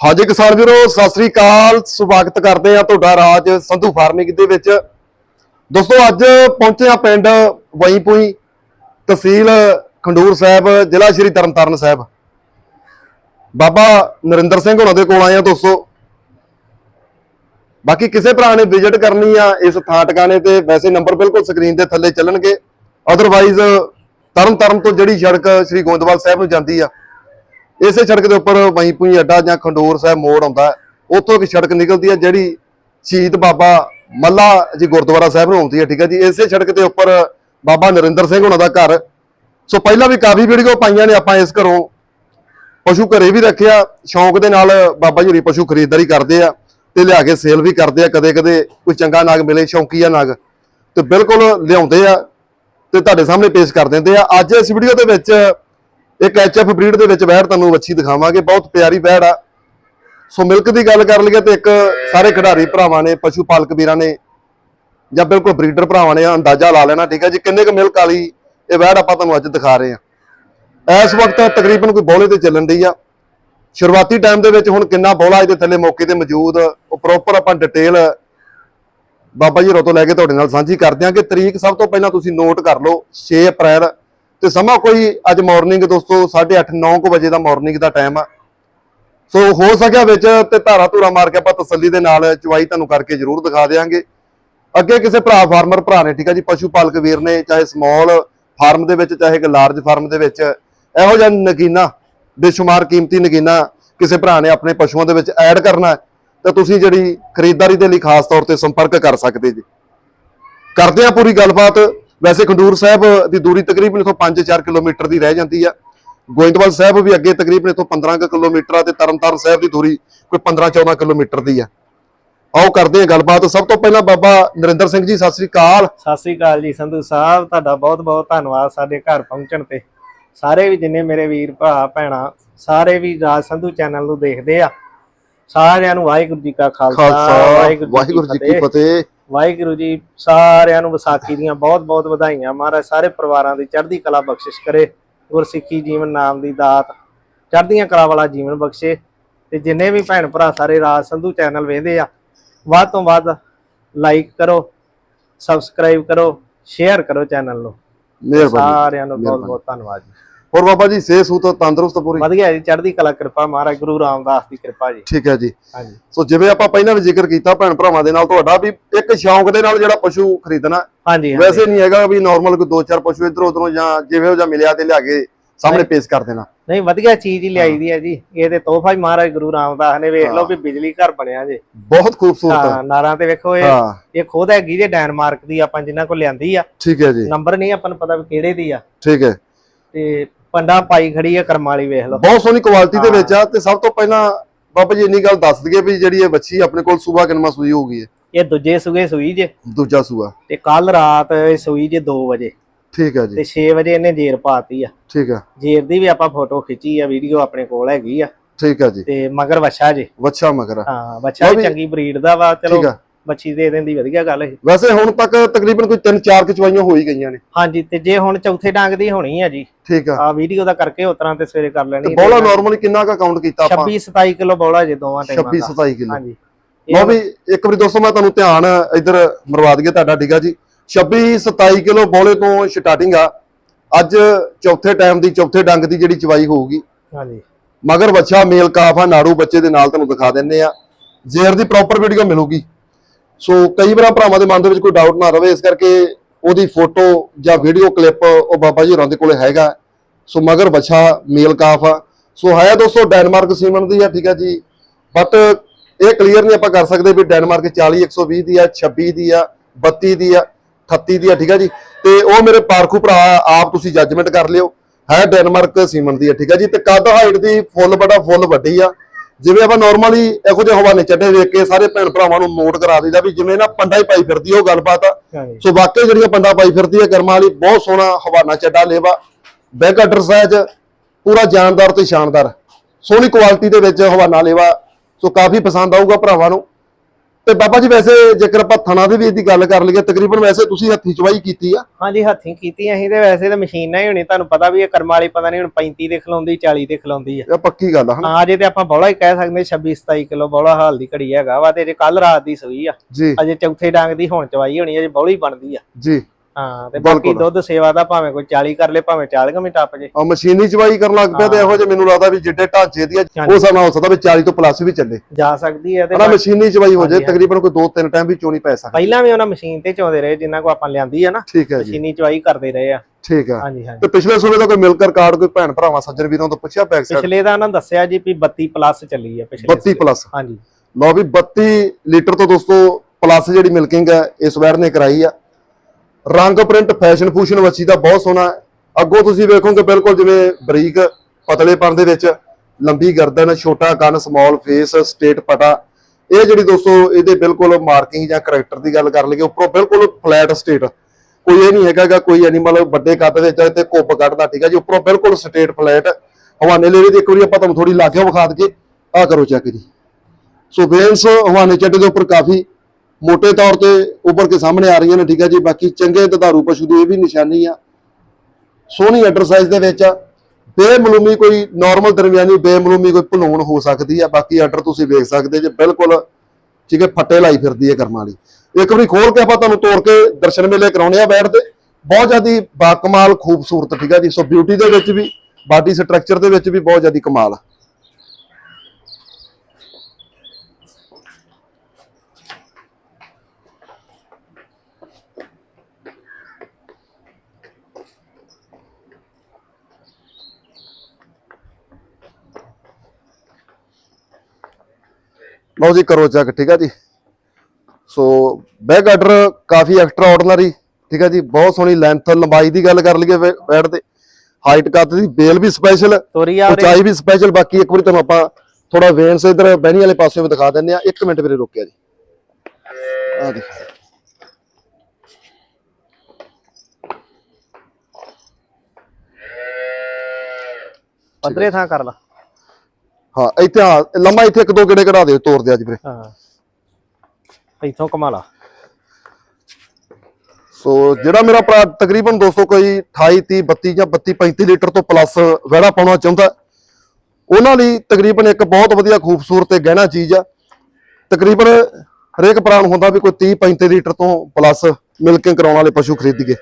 ਹਾਂਜੀ ਕਿਸਾਨ ਵੀਰੋ, ਸਤਿ ਸ੍ਰੀ ਅਕਾਲ। ਸਵਾਗਤ ਕਰਦੇ ਆ ਤੁਹਾਡਾ ਰਾਜ ਸੰਧੂ ਫਾਰਮਿੰਗ ਦੇ ਵਿੱਚ। ਦੋਸਤੋ, ਅੱਜ ਪਹੁੰਚੇ ਆ ਪਿੰਡ ਵਈਪੂਈ ਤਹਿਸੀਲ ਖੰਡੂਰ ਸਾਹਿਬ, ਜ਼ਿਲ੍ਹਾ ਸ਼੍ਰੀ ਤਰਨਤਾਰਨ ਸਾਹਿਬ। ਬਾਬਾ ਨਰਿੰਦਰ ਸਿੰਘ ਹੋਣਾ ਦੇ ਕੋਲ ਆਏ ਆ ਦੋਸਤੋ। ਬਾਕੀ ਕਿਸੇ ਭਰਾ ਨੇ ਵਿਜ਼ਿਟ ਕਰਨੀ ਆ, ਇਸ ਥਾਂ ਟਿਕਾਣੇ ਤੇ ਵੈਸੇ ਨੰਬਰ ਬਿਲਕੁਲ ਸਕਰੀਨ ਦੇ ਥੱਲੇ ਚੱਲਣਗੇ। ਅਦਰਵਾਈਜ਼ ਤਰਨਤਾਰਨ ਤੋਂ ਜਿਹੜੀ ਸੜਕ ਸ਼੍ਰੀ ਗੋਇੰਦਵਾਲ ਸਾਹਿਬ ਨੂੰ ਜਾਂਦੀ ਆ ਇਸੇ ਸੜਕ ਦੇ ਉੱਪਰ ਵਈਪੂਈ ਅੱਡਾ ਜਾਂ ਖੰਡੂਰ ਸਾਹਿਬ ਮੋੜ ਆਉਂਦਾ ਉੱਥੋਂ ਇੱਕ ਸੜਕ ਨਿਕਲਦੀ ਹੈ, ਜਿਹੜੀ ਸ਼ਹੀਦ ਬਾਬਾ ਮੱਲਾ ਜੀ ਗੁਰਦੁਆਰਾ ਸਾਹਿਬ ਨੂੰ ਆਉਂਦੀ ਹੈ, ਠੀਕ ਹੈ ਜੀ। ਇਸੇ ਸੜਕ ਦੇ ਉੱਪਰ ਬਾਬਾ ਨਰਿੰਦਰ ਸਿੰਘ ਉਹਨਾਂ ਦਾ ਘਰ। ਸੋ ਪਹਿਲਾਂ ਵੀ ਕਾਫੀ ਵੀਡੀਓ ਪਾਈਆਂ ਨੇ ਆਪਾਂ ਇਸ ਘਰੋਂ। ਪਸ਼ੂ ਘਰੇ ਵੀ ਰੱਖਿਆ, ਸ਼ੌਂਕ ਦੇ ਨਾਲ ਬਾਬਾ ਜੀ ਹੋਰੀ ਪਸ਼ੂ ਖਰੀਦਦਾਰੀ ਕਰਦੇ ਆ ਤੇ ਲਿਆ ਕੇ ਸੇਲ ਵੀ ਕਰਦੇ ਆ ਕਦੇ ਕਦੇ ਕੋਈ ਚੰਗਾ ਨਾਗ ਮਿਲੇ ਸ਼ੌਂਕੀਆ ਨਾਗ। ਤੇ ਬਿਲਕੁਲ ਲਿਆਉਂਦੇ ਆ ਤੇ ਤੁਹਾਡੇ ਸਾਹਮਣੇ ਪੇਸ਼ ਕਰ ਦਿੰਦੇ ਆ। ਅੱਜ ਇਸ ਵੀਡੀਓ ਦੇ ਵਿੱਚ ਇੱਕ ਐਚਐਫ ਬਰੀਡ ਦੇ ਵਿੱਚ ਵਹਿੜ ਤੁਹਾਨੂੰ ਵੱਛੀ ਦਿਖਾਵਾਂਗੇ, ਬਹੁਤ ਪਿਆਰੀ ਵਹਿੜ ਆ। ਸੋ ਮਿਲਕ ਦੀ ਗੱਲ ਕਰ ਲਈਏ ਤੇ ਇੱਕ ਸਾਰੇ ਖਿਡਾਰੀ ਭਰਾਵਾਂ ਨੇ, ਪਸ਼ੂ ਪਾਲਕ ਵੀਰਾਂ ਨੇ, ਜਾਂ ਬਿਲਕੁਲ ਬਰੀਡਰ ਭਰਾਵਾਂ ਨੇ ਅੰਦਾਜ਼ਾ ਲਾ ਲੈਣਾ, ਠੀਕ ਹੈ ਜੀ? ਕਿੰਨੇ ਕੁ ਮਿਲਕ ਵਾਲੀ ਇਹ ਵਹਿੜ ਆਪਾਂ ਤੁਹਾਨੂੰ ਅੱਜ ਦਿਖਾ ਰਹੇ ਆ ਇਸ ਵਕਤ ਤਕਰੀਬਨ ਕੋਈ ਬੋਲੇ ਤੇ ਚੱਲਣ ਦੀ ਆ। ਸ਼ੁਰੂਆਤੀ ਟਾਈਮ ਦੇ ਵਿੱਚ ਹੁਣ ਕਿੰਨਾ ਬੋਲਾ ਇਹਦੇ ਥੱਲੇ ਮੌਕੇ ਤੇ ਮੌਜੂਦ। ਉਹ ਪ੍ਰੋਪਰ ਆਪਾਂ ਡਿਟੇਲ ਬਾਬਾ ਜੀ ਤੋਂ ਲੈ ਕੇ ਤੁਹਾਡੇ ਨਾਲ ਸਾਂਝੀ ਕਰਦੇ ਹਾਂ ਕਿ ਤਰੀਕ ਸਭ ਤੋਂ ਪਹਿਲਾਂ ਤੁਸੀਂ ਨੋਟ ਕਰ ਲਓ 6 ਅਪ੍ਰੈਲ ਤੇ ਸਮਾਂ ਕੋਈ ਅੱਜ ਮਾਰਨਿੰਗ ਦੋਸਤੋ 8:30 9 ਵਜੇ ਦਾ ਮਾਰਨਿੰਗ ਦਾ ਟਾਈਮ ਆ। ਸੋ ਹੋ ਸਕਿਆ ਵਿੱਚ ਤੇ ਧਾਰਾ ਧੂਰਾ ਮਾਰ ਕੇ ਆਪਾਂ ਤਸੱਲੀ ਦੇ ਨਾਲ ਚਵਾਈ ਤੁਹਾਨੂੰ ਕਰਕੇ ਜ਼ਰੂਰ ਦਿਖਾ ਦੇਵਾਂਗੇ ਅੱਗੇ ਕਿਸੇ ਭਰਾ ਫਾਰਮਰ ਭਰਾ ਨੇ, ਠੀਕ ਆ ਜੀ, ਪਸ਼ੂ ਪਾਲਕ ਵੀਰ ਨੇ, ਚਾਹੇ ਸਮਾਲ ਫਾਰਮ ਦੇ ਵਿੱਚ, ਚਾਹੇ ਕਿ ਲਾਰਜ ਫਾਰਮ ਦੇ ਵਿੱਚ, ਇਹੋ ਜਿਹਾ ਨਗੀਨਾ, ਬੇਸ਼ੁਮਾਰ ਕੀਮਤੀ ਨਗੀਨਾ ਕਿਸੇ ਭਰਾ ਨੇ ਆਪਣੇ ਪਸ਼ੂਆਂ ਦੇ ਵਿੱਚ ਐਡ ਕਰਨਾ ਤਾਂ ਤੁਸੀਂ ਜਿਹੜੀ ਖਰੀਦਦਾਰੀ ਦੇ ਲਈ ਖਾਸ ਤੌਰ ਤੇ ਸੰਪਰਕ ਕਰ ਸਕਦੇ ਜੀ। ਕਰਦੇ ਆ ਪੂਰੀ ਗੱਲਬਾਤ। ਵੈਸੇ ਖੰਡੂਰ ਸਾਹਿਬ ਦੀ ਦੂਰੀ ਤਕਰੀਬਨ ਇਥੋਂ 5-4 ਕਿਲੋਮੀਟਰ ਦੀ ਰਹਿ ਜਾਂਦੀ ਆ। ਗੋਇੰਦਵਾਲ ਸਾਹਿਬ ਵੀ ਅੱਗੇ ਤਕਰੀਬਨ ਇਥੋਂ 15 ਕੁ ਕਿਲੋਮੀਟਰ ਆ ਤੇ ਤਰਨਤਾਰਨ ਸਾਹਿਬ ਦੀ ਦੂਰੀ ਕੋਈ 15-14 ਕਿਲੋਮੀਟਰ ਦੀ ਆ। ਆਓ ਕਰਦੇ ਆ ਗੱਲਬਾਤ। ਸਭ ਤੋਂ ਪਹਿਲਾਂ ਬਾਬਾ ਨਰਿੰਦਰ ਸਿੰਘ ਜੀ ਸਤਿ ਸ੍ਰੀ ਅਕਾਲ। ਸਤਿ ਸ੍ਰੀ ਅਕਾਲ ਜੀ ਸੰਧੂ ਸਾਹਿਬ ਤੁਹਾਡਾ ਬਹੁਤ ਬਹੁਤ ਧੰਨਵਾਦ ਸਾਡੇ ਘਰ ਪਹੁੰਚਣ ਤੇ। ਸਾਰੇ ਵੀ ਜਿੰਨੇ ਮੇਰੇ ਵੀਰ ਭਰਾ ਭੈਣਾ ਸਾਰੇ ਵੀ ਰਾਜ ਸੰਧੂ ਚੈਨਲ ਨੂੰ ਦੇਖਦੇ ਆ। ਸਾਰਿਆਂ ਨੂੰ ਵਾਹਿਗੁਰੂ ਜੀ ਕਾ ਖਾਲਸਾ ਵਾਹਿਗੁਰੂ ਜੀ ਕੀ ਫਤਿਹ। ਵਾਹਿਗੁਰੂ ਜੀ ਸਾਰਿਆਂ ਨੂੰ ਵਿਸਾਖੀ ਦੀਆਂ ਬਹੁਤ ਬਹੁਤ ਵਧਾਈਆਂ। ਮਹਾਰਾਜ ਸਾਰੇ ਪਰਿਵਾਰਾਂ ਦੀ ਚੜ੍ਹਦੀ ਕਲਾ ਬਖਸ਼ਿਸ਼ ਕਰੇ ਗੁਰਸਿੱਖੀ ਜੀਵਨ ਨਾਮ ਦੀ ਦਾਤ ਚੜ੍ਹਦੀਆਂ ਕਲਾ ਵਾਲਾ ਜੀਵਨ ਬਖਸ਼ੇ ਤੇ ਜਿੰਨੇ ਵੀ ਭੈਣ ਭਰਾ ਸਾਰੇ ਰਾਜ ਸੰਧੂ ਚੈਨਲ ਵੇਖਦੇ ਆ ਵੱਧ ਤੋਂ ਵੱਧ ਲਾਈਕ ਕਰੋ ਸਬਸਕ੍ਰਾਈਬ ਕਰੋ ਸ਼ੇਅਰ ਕਰੋ ਚੈਨਲ ਨੂੰ। ਮਿਹਰਬਾਨੀ ਸਾਰਿਆਂ ਨੂੰ ਬਹੁਤ ਬਹੁਤ ਧੰਨਵਾਦ ਜੀ। ਹੋਰ ਬਾਬਾ ਜੀ ਸੇ ਸੂਤ ਤੰਦਰੁਸਤ ਪੂਰੀ। ਵਧੀਆ ਜੀ ਚੜ੍ਹਦੀ ਕਲਾ ਕਿਰਪਾ ਮਹਾਰਾਜ ਗੁਰੂ ਰਾਮਦਾਸ ਦੀ ਕਿਰਪਾ ਜੀ। ਠੀਕ ਹੈ ਜੀ। ਹਾਂਜੀ। ਸੋ ਜਿਵੇਂ ਆਪਾਂ ਪਹਿਲਾਂ ਵੀ ਜ਼ਿਕਰ ਕੀਤਾ ਭੈਣ ਭਰਾਵਾਂ ਦੇ ਨਾਲ ਤੁਹਾਡਾ ਵੀ ਇੱਕ ਸ਼ੌਂਕ ਦੇ ਨਾਲ ਜਿਹੜਾ ਪਸ਼ੂ ਖਰੀਦਣਾ ਹਾਂਜੀ ਵੈਸੇ ਨਹੀਂ ਹੈਗਾ ਵੀ ਨਾਰਮਲ ਕੋਈ ਦੋ ਚਾਰ ਪਸ਼ੂ ਇਧਰੋਂ ਉਧਰੋਂ ਜਾਂ ਜਿਵੇਂ ਉਹ ਜਾਂ ਮਿਲਿਆ ਤੇ ਲਿਆ ਕੇ ਸਾਹਮਣੇ ਪੇਸ਼ ਕਰ ਦੇਣਾ। ਨਹੀਂ ਵਧੀਆ ਚੀਜ਼ ਹੀ ਲਿਆਈ ਦੀ ਹੈ ਜੀ। ਇਹ ਤੇ ਤੋਹਫਾ ਹੀ ਮਹਾਰਾਜ ਗੁਰੂ ਰਾਮਦਾਸ ਨੇ ਵੇਖ ਲਓ ਵੀ ਬਿਜਲੀ ਘਰ ਬਣਿਆ ਜੇ। ਬਹੁਤ ਖੂਬਸੂਰਤ ਹਾਂ। ਨਾਰਾਂ ਤੇ ਵੇਖੋ ਇਹ। ਇਹ ਖੁਦ ਹੈਗੀ ਜੇ ਡੈਨਮਾਰਕ ਦੀ ਆਪਾਂ ਜਿਨ੍ਹਾਂ ਕੋਲ ਲਿਆਂਦੀ ਆ। ਠੀਕ ਹੈ ਜੀ। ਨੰਬਰ ਨਹੀਂ ਆਪਾਂ ਨੂੰ ਪਤਾ ਵੀ ਕਿਹੜੇ ਦੀ ਆ। ਠੀਕ ਹੈ। ਤੇ ਪੰਡਾ ਪਾਈ ਖੜੀ ਆ ਕਰਮ ਵਾਲੀ ਵੇਖ ਲਓ। ਬਹੁਤ ਸੋਹਣੀ ਕੁਆਲਿਟੀ ਦੇ ਵਿੱਚ ਆ ਤੇ ਸਭ ਤੋਂ ਪਹਿਲਾਂ ਬਾਬਾ ਜੀ ਇੰਨੀ ਗੱਲ ਦੱਸ ਦਈਏ ਵੀ ਜਿਹੜੀ ਇਹ ਬੱਚੀ ਆਪਣੇ ਕੋਲ ਸੂਬਾ ਕਿੰਨਾ ਸੂਈ ਹੋਊਗੀ ਇਹ? ਇਹ ਦੂਜੇ ਸੂਏ ਸੂਈ ਜੇ। ਦੂਜਾ ਸੂਆ। ਤੇ ਕੱਲ ਰਾਤ ਇਹ ਸੂਈ ਜੇ 2 ਵਜੇ। ਠੀਕ ਹੈ ਤੇ ਜੀ 6 ਵਜੇ ਇਹਨੇ ਜੇਰ ਪਾਤੀ ਆ। ਠੀਕ ਹੈ ਜੇਰ ਦੀ ਵੀ ਆਪਾਂ ਫੋਟੋ ਖਿੱਚੀ ਆ ਵੀਡੀਓ ਆਪਣੇ ਕੋਲ ਹੈਗੀ ਆ। ਠੀਕ ਹੈ ਜੀ। ਤੇ ਮਗਰ ਵੱਛਾ ਜੇ। ਵੱਛਾ ਮਗਰ ਆ। ਹਾਂ ਵੱਛਾ ਚੰਗੀ ਬਰੀਡ ਦਾ ਵਾ ਚਲੋ। ਬੱਚੀ ਦੇ ਦਿੰਦੀ ਵਧੀਆ ਗੱਲ ਹੈ ਵੈਸੇ ਹੁਣ ਤੱਕ ਤਕਰੀਬਨ ਕੋਈ 3-4 ਕਿਚਵਾਈਆਂ ਹੋ ਹੀ ਗਈਆਂ ਨੇ। ਹਾਂਜੀ ਤੇ ਜੇ ਹੁਣ ਚੌਥੇ ਡੰਗ ਦੀ ਹੋਣੀ ਆ ਜੀ ਠੀਕ ਆ। ਆ ਵੀਡੀਓ ਦਾ ਕਰਕੇ ਉਤਰਾਂ ਤੇ ਸਵੇਰੇ ਕਰ ਲੈਣੀ ਬੋਲਾ ਨਾਰਮਲੀ ਕਿੰਨਾ ਕਾ ਕਾਊਂਟ ਕੀਤਾ ਆਪਾਂ? 26 27 ਕਿਲੋ ਬੋਲਾ ਜੇ ਦੋਵਾਂ ਟਾਈਮਾਂ 26 ਦਾ 27 ਕਿਲੋ। ਹਾਂਜੀ। ਲਓ ਵੀ ਇੱਕ ਵਾਰੀ ਦੋਸਤੋ ਮੈਂ ਤੁਹਾਨੂੰ ਧਿਆਨ ਇੱਧਰ ਮਰਵਾ ਦਈਏ ਤੁਹਾਡਾ ਠੀਕ ਆ ਜੀ। 26 27 ਕਿਲੋ ਬੋਲੇ ਤੋਂ ਸਟਾਰਟਿੰਗ ਆ। ਅੱਜ ਚੌਥੇ ਟਾਈਮ ਦੀ ਚੌਥੇ ਡੰਗ ਦੀ ਜਿਹੜੀ ਚਵਾਈ ਹੋਊਗੀ। ਹਾਂਜੀ। ਮਗਰ ਬੱਚਾ ਮੇਲ ਕਾਫ ਆ ਨਾੜੂ ਬੱਚੇ ਦੇ ਨਾਲ ਤੁਹਾਨੂੰ ਦਿਖਾ ਦਿੰਨੇ ਆ। ਜ਼ੇਰ ਦੀ ਪ੍ਰੋਪਰ ਵੀਡੀਓ ਮਿਲੂਗੀ। ਸੋ ਕਈ ਵਾਰ ਭਰਾਵਾਂ ਦੇ ਮਨ ਦੇ ਵਿੱਚ ਕੋਈ ਡਾਊਟ ਨਾ ਰਵੇ, ਇਸ ਕਰਕੇ ਉਹਦੀ ਫੋਟੋ ਜਾਂ ਵੀਡੀਓ ਕਲਿੱਪ ਉਹ ਬਾਬਾ ਜੀ ਹੋਰਾਂ ਦੇ ਕੋਲੇ ਹੈਗਾ। ਸੋ ਮਗਰ ਬੱਚਾ ਮੇਲ ਕਾਫ ਆ। ਸੋ ਹੈ ਦੋਸਤੋ ਡੈਨਮਾਰਕ ਸੀਮਨ ਦੀ ਆ, ਠੀਕ ਆ ਜੀ। ਬਟ ਇਹ ਕਲੀਅਰ ਨਹੀਂ ਆਪਾਂ ਕਰ ਸਕਦੇ ਵੀ ਡੈਨਮਾਰਕ 40 120 ਦੀ ਆ 26 ਦੀ ਆ 32 ਦੀ ਆ 38 ਦੀ ਆ, ਠੀਕ ਆ ਜੀ। ਤੇ ਉਹ ਮੇਰੇ ਪਾਰਖੂ ਭਰਾ ਆਪ ਤੁਸੀਂ ਜੱਜਮੈਂਟ ਕਰ ਲਿਓ। ਹੈ ਡੈਨਮਾਰਕ ਸੀਮਨ ਦੀ ਆ, ਠੀਕ ਆ ਜੀ। ਤੇ ਕੱਦ ਹਾਈਟ ਦੀ ਫੁੱਲ ਬੜਾ ਫੁੱਲ ਵੱਡੀ ਆ। ਜਿਵੇਂ ਆਪਾਂ ਨਾਰਮਲੀ ਇਹੋ ਜਿਹੇ ਹਵਾਨੇ ਚੱਡੇ ਵੇਖ ਕੇ ਸਾਰੇ ਭੈਣ ਭਰਾਵਾਂ ਨੂੰ ਨੋਟ ਕਰਾ ਦਈਦਾ ਵੀ ਜਿਵੇਂ ਨਾ ਪੰਡਾ ਹੀ ਪਾਈ ਫਿਰਦੀ ਉਹ ਗੱਲਬਾਤ। ਆ ਸੋ ਵਾਕਈ ਜਿਹੜੀਆਂ ਪੰਡਾ ਪਾਈ ਫਿਰਦੀ ਹੈ ਕਰਮਾਂ ਵਾਲੀ ਬਹੁਤ ਸੋਹਣਾ ਹਵਾਨਾ ਚੱਡਾ ਲੇਵਾ। ਬੈਕ ਅਡਰ ਸਾਈਜ਼ ਪੂਰਾ ਜਾਨਦਾਰ ਤੇ ਸ਼ਾਨਦਾਰ। ਸੋਹਣੀ ਕੁਆਲਿਟੀ ਦੇ ਵਿੱਚ ਹਵਾਨਾ ਲੇਵਾ। ਸੋ ਕਾਫੀ ਪਸੰਦ ਆਊਗਾ ਭਰਾਵਾਂ ਨੂੰ। ਤੇ ਬਾਬਾ ਜੀ ਵੈਸੇ ਜੇਕਰ ਆਪਾਂ ਥਣਾ ਦੇ ਵੀ ਇਹਦੀ ਗੱਲ ਕਰ ਲਈਏ ਤਕਰੀਬਨ ਵੈਸੇ ਤੁਸੀਂ ਹੱਥੀ ਚਵਾਈ ਕੀਤੀ ਆ। ਹਾਂਜੀ ਹੱਥੀਂ ਕੀਤੀ ਅਸੀਂ ਤੇ ਵੈਸੇ ਤੇ ਮਸ਼ੀਨਾਂ ਹੀ ਹੋਣੀ ਤੁਹਾਨੂੰ ਪਤਾ ਵੀ ਇਹ ਕਰਮ ਵਾਲੀ ਪਤਾ ਨਹੀਂ ਹੁਣ 35 ਦੇ ਖਿਲਾਉਂਦੀ 40 ਦੇ ਖਿਲਾਉਂਦੀ ਆ। ਇਹ ਪੱਕੀ ਗੱਲ ਆ ਹਨਾ? ਹਾਂ ਅਜੇ ਤੇ ਆਪਾਂ ਬੌਲਾ ਹੀ ਕਹਿ ਸਕਦੇ 26 27 ਕਿਲੋ ਬੌਲਾ ਹਾਲ ਦੀ ਘੜੀ ਹੈਗਾ ਵਾ ਤੇ ਅਜੇ ਕੱਲ ਰਾਤ ਦੀ ਸੂਈ ਆ। ਜੀ। ਅਜੇ ਚੌਥੇ ਡੰਗ ਦੀ ਹੁਣ ਚਵਾਈ ਹੋਣੀ ਅਜੇ ਬੌਲੀ ਬਣਦੀ ਆ। ਜੀ। ਹਾਂ ਤੇ ਬਾਕੀ ਬਿਲਕੁਲ। ਦੁੱਧ ਸੇਵਾ ਦਾ ਭਾਵੇਂ ਕੋਈ 40 ਕਰ ਲੇ ਭਾਵੇਂ 40 ਵੀ ਟੱਪ ਜੇ ਆ ਮਸ਼ੀਨੀ ਚਵਾਈ ਕਰਨ ਲੱਗ ਪਿਆ ਤੇ ਇਹੋ ਜਿਹੇ ਮੈਨੂੰ ਲੱਗਦਾ ਵੀ ਜਿੱਡੇ ਢਾਂਚੇ ਦੀ ਆ ਹਾਂਜੀ। ਉਹ ਸਮਾਂ ਹੋ ਸਕਦਾ ਵੀ 40 ਤੋਂ ਪਲੱਸ ਵੀ ਚੱਲੇ। ਜਾ ਸਕਦੀ ਹੈ ਤੇ ਹਨਾ ਮਸ਼ੀਨੀ ਚਵਾਈ ਹੋ ਹਾਂਜੀ, ਤਕਰੀਬਨ ਕੋਈ 2-3 ਟਾਈਮ ਵੀ ਚੋਣੀ ਪੈ ਸਕਦੀ। ਪਹਿਲਾਂ ਵੀ ਉਹਨਾਂ ਮਸ਼ੀਨ ਤੇ ਚੋਂਦੇ ਰਹੇ ਜਿੰਨਾ ਕੋ ਆਪਾਂ ਲਿਆਂਦੀ ਆ ਨਾ ਠੀਕ ਹੈ ਜੀ। ਮਸ਼ੀਨੀ ਚਵਾਈ ਕਰਦੇ ਰਹੇ ਆ। ਠੀਕ ਹੈ। ਹਾਂਜੀ ਹਾਂਜੀ। ਤੇ ਪਿਛਲੇ ਸੂਬੇ ਦਾ ਕੋਈ ਮਿਲਕਰ ਕਾਰਡ ਕੋਈ ਭੈਣ ਭਰਾਵਾਂ ਸੱਜਣ ਵੀਰਾਂ ਤੋਂ ਪੁੱਛਿਆ ਬੈਕ ਸਾਈਡ ਪਿਛਲੇ ਦਾ ਉਹਨਾਂ ਦੱਸਿਆ ਜੀ ਵੀ 32 ਪਲੱਸ ਚੱਲੀ ਆ ਪਿਛਲੇ 32 ਪਲੱਸ ਹਾਂਜੀ। ਲਓ ਵੀ 32 ਲੀਟਰ ਤੋਂ ਦੋਸਤੋ ਪਲੱਸ ਜਿਹੜੀ ਮਿਲਕਿੰਗ ਹੈ ਇਸ ਵੈਰ ਨੇ ਕਰਾਈ ਆ। ਰੰਗ ਪ੍ਰਿੰਟ ਫੈਸ਼ਨ ਫੂਸ਼ਨ ਵੱਛੀ ਦਾ ਬਹੁਤ ਸੋਹਣਾ ਹੈ। ਅੱਗੋਂ ਤੁਸੀਂ ਵੇਖੋਗੇ ਬਿਲਕੁਲ ਜਿਵੇਂ ਬਰੀਕ ਪਤਲੇਪਣ ਦੇ ਵਿੱਚ ਲੰਬੀ ਗਰਦਨ, ਛੋਟਾ ਕੰਨ ਸਮਾਲ ਫੇਸ ਸਟੇਟ ਪਟਾ। ਇਹ ਜਿਹੜੀ ਦੋਸਤੋ ਇਹਦੇ ਬਿਲਕੁਲ ਮਾਰਕਿੰਗ ਜਾਂ ਕਰੈਕਟਰ ਦੀ ਗੱਲ ਕਰ ਲਈਏ, ਉੱਪਰੋਂ ਬਿਲਕੁਲ ਫਲੈਟ ਸਟੇਟ ਕੋਈ ਇਹ ਨਹੀਂ ਹੈਗਾ ਕੋਈ ਐਨੀਮਲ ਵੱਡੇ ਕੱਦ ਵਿੱਚ ਹੈ ਤੇ ਕੁੱਪ ਕੱਢਦਾ, ਠੀਕ ਹੈ ਜੀ, ਉੱਪਰੋਂ ਬਿਲਕੁਲ ਸਟੇਟ ਫਲੈਟ ਹਵਾਨੇ ਲੇਵੇ ਦੀ ਇੱਕ ਵਾਰੀ ਆਪਾਂ ਤੁਹਾਨੂੰ ਥੋੜੀ ਲਾਗੇ ਵਿਖਾ ਦਈਏ। ਆ ਕਰੋ ਚੈੱਕ ਜੀ। ਸੋ ਵੇਲਸ ਹਵਾਨੇ ਚੱਡੇ ਦੇ ਉੱਪਰ ਕਾਫੀ ਮੋٹے ਤੌਰ ਤੇ ਉੱਪਰ ਕੇ ਸਾਹਮਣੇ ਆ ਰਹੀਆਂ ਨੇ, ਠੀਕ ਹੈ ਜੀ। ਬਾਕੀ ਚੰਗੇ ਦੁਧਾਰੂ ਪਸ਼ੂ ਦੀ ਇਹ ਵੀ ਨਿਸ਼ਾਨੀ ਆ। ਸੋਹਣੀ ਐਕਸਰਸਾਈਜ਼ ਦੇ ਵਿੱਚ ਬੇਮਲੂਮੀ ਕੋਈ ਨਾਰਮਲ ਦਰਮਿਆਨੀ, ਬੇਮਲੂਮੀ ਕੋਈ ਭਲੂਣ ਹੋ ਸਕਦੀ ਆ। ਬਾਕੀ ਆਰਡਰ ਤੁਸੀਂ ਵੇਖ ਸਕਦੇ ਜੇ, ਬਿਲਕੁਲ, ਠੀਕ ਹੈ, ਫੱਟੇ ਲਾਈ ਫਿਰਦੀ ਹੈ ਕਰਮ ਵਾਲੀ। ਇੱਕ ਵਾਰੀ ਖੋਲ ਕੇ ਆਪਾਂ ਤੁਹਾਨੂੰ ਤੋੜ ਕੇ ਦਰਸ਼ਨ ਮੇਲੇ ਕਰਾਉਣੇ ਆ ਬੈਠ ਤੇ ਬਹੁਤ ਜ਼ਿਆਦੀ ਬਾਕਮਾਲ ਖੂਬਸੂਰਤ, ਠੀਕ ਹੈ ਜੀ। ਸੋ ਬਿਊਟੀ ਦੇ ਵਿੱਚ ਵੀ ਬਾਡੀ ਸਟਰਕਚਰ ਦੇ ਵਿੱਚ ਵੀ ਬਹੁਤ ਜ਼ਿਆਦੀ ਕਮਾਲ ਆ। ਲਓ ਜੀ ਕਰੋ ਚੈੱਕ ਠੀਕ ਹੈ ਜੀ। ਸੋ ਬੈਕ ਆਰਡਰ ਕਾਫੀ ਐਕਸਟਰਾ ਆਰਡੀਨਰੀ ਠੀਕ ਹੈ ਜੀ ਬਹੁਤ ਸੋਹਣੀ ਲੈਂਥ ਲੰਬਾਈ ਦੀ ਗੱਲ ਕਰ ਲਈਏ ਬੈਡ ਤੇ। ਹਾਈਟ ਕੱਦ ਦੀ ਬੇਲ ਵੀ ਸਪੈਸ਼ਲ ਆ ਉਚਾਈ ਵੀ ਸਪੈਸ਼ਲ ਬਾਕੀ ਇੱਕ ਵਾਰੀ ਤੁਹਾਨੂੰ ਆਪਾਂ ਥੋੜਾ ਵੇਨਸ ਇਧਰ ਬਹਿਣੀ ਵਾਲੇ ਪਾਸੇ ਵੀ ਦਿਖਾ ਦਿੰਦੇ ਆ। ਇੱਕ ਮਿੰਟ ਵੀਰੇ ਰੁਕਿਆ ਜੀ। ਆ ਦੇਖ। ਪੱਧਰੇ ਥਾਂ ਕਰ ਲਾ। ਹਾਂ ਇੱਥੇ ਹਾਂ ਲੰਮਾ ਇੱਥੇ ਇੱਕ ਦੋ ਗੇੜੇ ਕਢਾ ਦਿਓ ਤੋੜ ਦੇ ਅੱਜ ਵੀਰੇ। ਹਾਂ। ਇੱਥੋਂ ਕਮਾ ਲਾ ਸੋ ਜਿਹੜਾ ਮੇਰਾ ਭਰਾ ਤਕਰੀਬਨ ਦੋਸਤੋ ਕੋਈ 28 30 32 ਜਾਂ 32 35 ਲੀਟਰ ਤੋਂ ਪਲੱਸ ਵਹਿੜਾ ਪਾਉਣਾ ਚਾਹੁੰਦਾ ਉਹਨਾਂ ਲਈ ਤਕਰੀਬਨ ਇੱਕ ਬਹੁਤ ਵਧੀਆ ਖੂਬਸੂਰਤ ਤੇ ਗਹਿਣਾ ਚੀਜ਼ ਆ। ਤਕਰੀਬਨ ਹਰੇਕ ਭਰਾ ਨੂੰ ਹੁੰਦਾ ਵੀ ਕੋਈ 30 35 ਲੀਟਰ ਤੋਂ ਪਲੱਸ ਮਿਲਕਿੰਗ ਕਰਾਉਣ ਵਾਲੇ ਪਸ਼ੂ ਖਰੀਦੀਏ।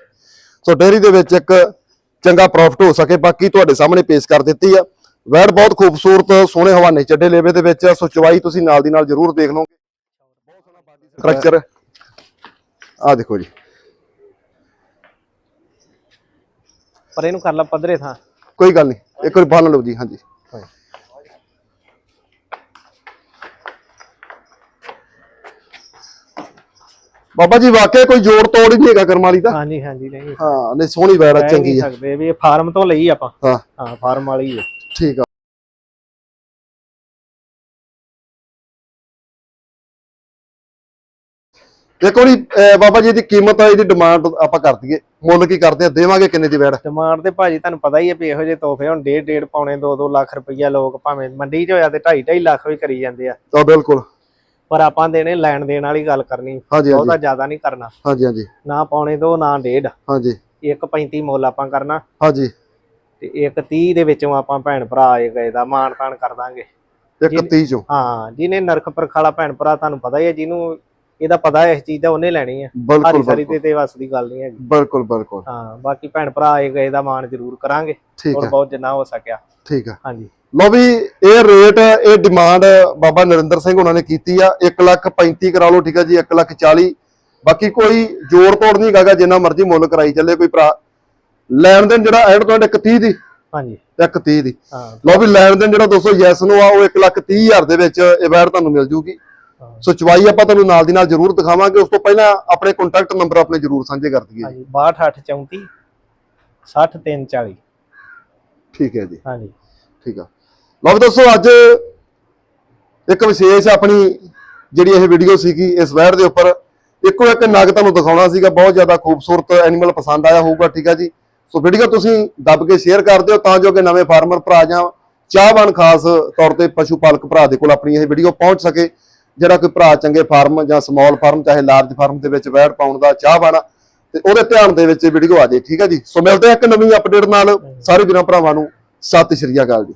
ਸੋ ਡੇਅਰੀ ਦੇ ਵਿੱਚ ਇੱਕ ਚੰਗਾ ਪ੍ਰੋਫਿਟ ਹੋ ਸਕੇ ਬਾਕੀ ਤੁਹਾਡੇ ਸਾਹਮਣੇ ਪੇਸ਼ ਕਰ ਦਿੱਤੀ ਆ। ਵੈੜ ਬਹੁਤ ਖੂਬਸੂਰਤ ਸੋਹਣੇ ਹਵਾਨੇ ਚੱਡੇ ਲੇਵੇ ਦੇ ਵਿੱਚ ਸੋ ਚਵਾਈ ਤੁਸੀਂ ਨਾਲ ਦੀ ਨਾਲ ਜ਼ਰੂਰ ਦੇਖ ਲਓਗੇ। ਬਹੁਤ ਸੋਹਣਾ ਬਾਡੀ ਸਟਰਕਚਰ ਆ ਦੇਖੋ ਜੀ। ਪਰ ਇਹਨੂੰ ਕਰ ਲਾ ਪੱਧਰੇ ਥਾਂ। ਕੋਈ ਗੱਲ ਨਹੀਂ ਇੱਕ ਵਾਰੀ ਬੰਨ ਲਓ ਜੀ ਹਾਂਜੀ। ਬਾਬਾ ਜੀ ਵਾਕਿਆ ਕੋਈ ਜੋੜ ਤੋੜ ਹੀ ਨਹੀਂ ਹੈਗਾ ਕਰਮ ਵਾਲੀ ਦਾ? ਹਾਂਜੀ ਹਾਂਜੀ ਨਹੀਂ। ਹਾਂ ਨਹੀਂ ਸੋਹਣੀ ਵੈੜ ਆ ਚੰਗੀ ਆ। ਸਕਦੇ ਵੀ ਇਹ ਫਾਰਮ ਤੋਂ ਲਈ ਆਪਾਂ। ਹਾਂ। ਹਾਂ ਫਾਰਮ ਵਾਲੀ ਹੈ ਠੀਕ ਆ। ਵਾਰੀ ਅਹ ਬਾਬਾ ਜੀ ਦੀ ਕੀਮਤ ਆ ਇਹਦੀ ਡਿਮਾਂਡ ਆਪਾਂ ਕਰ ਦਈਏ। ਮੁੱਲ ਕੀ ਕਰਦੇ ਆ? ਦੇਵਾਂਗੇ ਕਿੰਨੇ ਦੀ ਵੈੜ ਡਿਮਾਂਡ ਤੇ ਭਾਜੀ ਤੁਹਾਨੂੰ ਪਤਾ ਹੀ ਹੈ ਵੀ ਇਹੋ ਜਿਹੇ ਤੋਹਫੇ ਹੁਣ ਡੇਢ ਡੇਢ ਪੌਣੇ 2-2 ਲੱਖ ਰੁਪਈਆ ਲੋਕ ਭਾਵੇਂ ਮੰਡੀ 'ਚ ਹੋਇਆ ਤੇ 2.5 ਲੱਖ ਵੀ ਕਰੀ ਜਾਂਦੇ ਆ। ਤਾਂ ਬਿਲਕੁਲ। ਪਰ ਆਪਾਂ ਦੇਣੇ ਲੈਣ ਦੇਣ ਵਾਲੀ ਗੱਲ ਕਰਨੀ। ਬਹੁਤਾ ਜ਼ਿਆਦਾ ਨਹੀਂ ਕਰਨਾ। ਹਾਂਜੀ ਹਾਂਜੀ। ਨਾ ਪੌਣੇ ਦੋ ਨਾ ਡੇਢ। ਹਾਂਜੀ। 1.35 ਮੁੱਲ ਆਪਾਂ ਕਰਨਾ। ਹਾਂਜੀ। ਤੇ 1.30 ਦੇ ਵਿੱਚੋਂ ਆਪਾਂ ਭੈਣ ਭਰਾ ਆਏ ਗਏ ਦਾ ਮਾਣ ਤਾਣ ਕਰ ਦਾਂਗੇ। ਇੱਕ 30 ਚੋਂ? ਹਾਂ ਜਿਹਨੇ ਨਰਕ ਪਰਖਾਲਾ ਭੈਣ ਭਰਾ ਤੁਹਾਨੂੰ ਪਤਾ ਹੀ ਹੈ ਜਿਹਨੂੰ ਇਹਦਾ ਪਤਾ ਹੈ ਇਸ ਚੀਜ਼ ਦਾ ਉਹਨੇ ਲੈਣੀ ਹੈ। ਬਿਲਕੁਲ ਸਾਰੀ ਤੇ ਤੇ ਵਸ ਦੀ ਗੱਲ ਨਹੀਂ ਹੈਗੀ। ਬਿਲਕੁਲ ਬਿਲਕੁਲ। ਹਾਂ ਬਾਕੀ ਭੈਣ ਭਰਾ ਆਏ ਗਏ ਦਾ ਮਾਣ ਜ਼ਰੂਰ ਕਰਾਂਗੇ। ਠੀਕ ਥੋੜਾ ਹੈ। ਬਹੁਤ ਜਿੰਨਾ ਹੋ ਸਕਿਆ। ਠੀਕ ਹੈ। ਹਾਂਜੀ। ਲੋ ਵੀ ਇਹ ਰੇਟ ਇਹ ਡਿਮਾਂਡ ਬਾਬਾ ਨਰਿੰਦਰ ਸਿੰਘ ਉਹਨਾਂ ਨੇ ਕੀਤੀ ਆ। 1 ਲੱਖ 35 ਕਰਾ ਲਓ ਠੀਕ ਹੈ ਜੀ 1 ਲੱਖ 40 ਬਾਕੀ ਕੋਈ ਜੋੜ ਤੋੜ ਨਹੀਂ ਹੈਗਾ ਜਿੰਨਾ ਮਰਜ਼ੀ ਮੁੱਲ ਕਰਾਈ ਚੱਲੇ ਕੋਈ ਭਰਾ ਲੈਣ ਦੇਣ ਜਿਹੜਾ ਐਂਡ ਤੋਂ ਐਂਡ ਇੱਕ 30 ਦੀ। ਹਾਂਜੀ। ਇੱਕ 30 ਦੀ। ਹਾਂ। ਲੋ ਵੀ ਲੈਣ ਦੇਣ ਜਿਹੜਾ ਦੋਸਤੋ ਯੈਸ ਨੂੰ ਆ ਉਹ 1 ਲੱਖ 30 ਹਜ਼ਾਰ ਦੇ ਵਿੱਚ ਇਹ ਵੈਰ ਤੁਹਾਨੂੰ ਮਿਲ ਜੂਗੀ। ਸੋ ਚਵਾਈ ਆਪਾਂ ਤੁਹਾਨੂੰ ਨਾਲ ਦੀ ਨਾਲ ਜ਼ਰੂਰ ਦਿਖਾਵਾਂਗੇ। ਉਸ ਤੋਂ ਪਹਿਲਾਂ ਆਪਣੇ ਕੰਟੈਕਟ ਨੰਬਰ ਆਪਣੇ ਜ਼ਰੂਰ ਸਾਂਝੇ ਕਰ ਦਈਏ ਹਾਂਜੀ 6234 60340 ਠੀਕ ਹੈ ਜੀ। ਹਾਂਜੀ। ਠੀਕ ਆ। ਲਓ ਵੀ ਦੋਸਤੋ ਅੱਜ ਇੱਕ ਵਿਸ਼ੇਸ਼ ਆਪਣੀ ਜਿਹੜੀ ਇਹ ਵੀਡੀਓ ਸੀਗੀ ਇਸ ਵੈਰ ਦੇ ਉੱਪਰ ਇੱਕੋ ਇੱਕ ਨਗ ਤੁਹਾਨੂੰ ਦਿਖਾਉਣਾ ਸੀਗਾ। ਬਹੁਤ ਜ਼ਿਆਦਾ ਖੂਬਸੂਰਤ ਐਨੀਮਲ ਪਸੰਦ ਆਇਆ ਹੋਊਗਾ ਠੀਕ ਆ ਜੀ। ਸੋ ਵੀਡੀਓ ਤੁਸੀਂ ਦੱਬ ਕੇ ਸ਼ੇਅਰ ਕਰ ਦਿਓ ਤਾਂ ਜੋ ਕਿ ਨਵੇਂ ਫਾਰਮਰ ਭਰਾ ਜਾਂ ਚਾਹਵਾਨ ਖਾਸ ਤੌਰ ਤੇ ਪਸ਼ੂ ਪਾਲਕ ਭਰਾ ਦੇ ਕੋਲ ਆਪਣੀ ਇਹ ਵੀਡੀਓ ਪਹੁੰਚ ਸਕੇ, ਜਿਹੜਾ ਕੋਈ ਭਰਾ ਚੰਗੇ ਫਾਰਮ ਜਾਂ ਸਮਾਲ ਫਾਰਮ ਚਾਹੇ ਲਾਰਜ ਫਾਰਮ ਦੇ ਵਿੱਚ ਵੈੜ ਪਾਉਣ ਦਾ ਚਾਹ ਬਾਣਾ ਤੇ ਉਹਦੇ ਧਿਆਨ ਦੇ ਵਿੱਚ ਵੀਡੀਓ ਆ ਜੇ ਠੀਕ ਹੈ ਜੀ? ਸੋ ਮਿਲਦੇ ਆ ਇੱਕ ਨਵੀਂ ਅਪਡੇਟ ਨਾਲ। ਸਾਰੇ ਵੀਰਾਂ ਭਰਾਵਾਂ ਨੂੰ ਸਤਿ ਸ਼੍ਰੀ ਅਕਾਲ ਜੀ।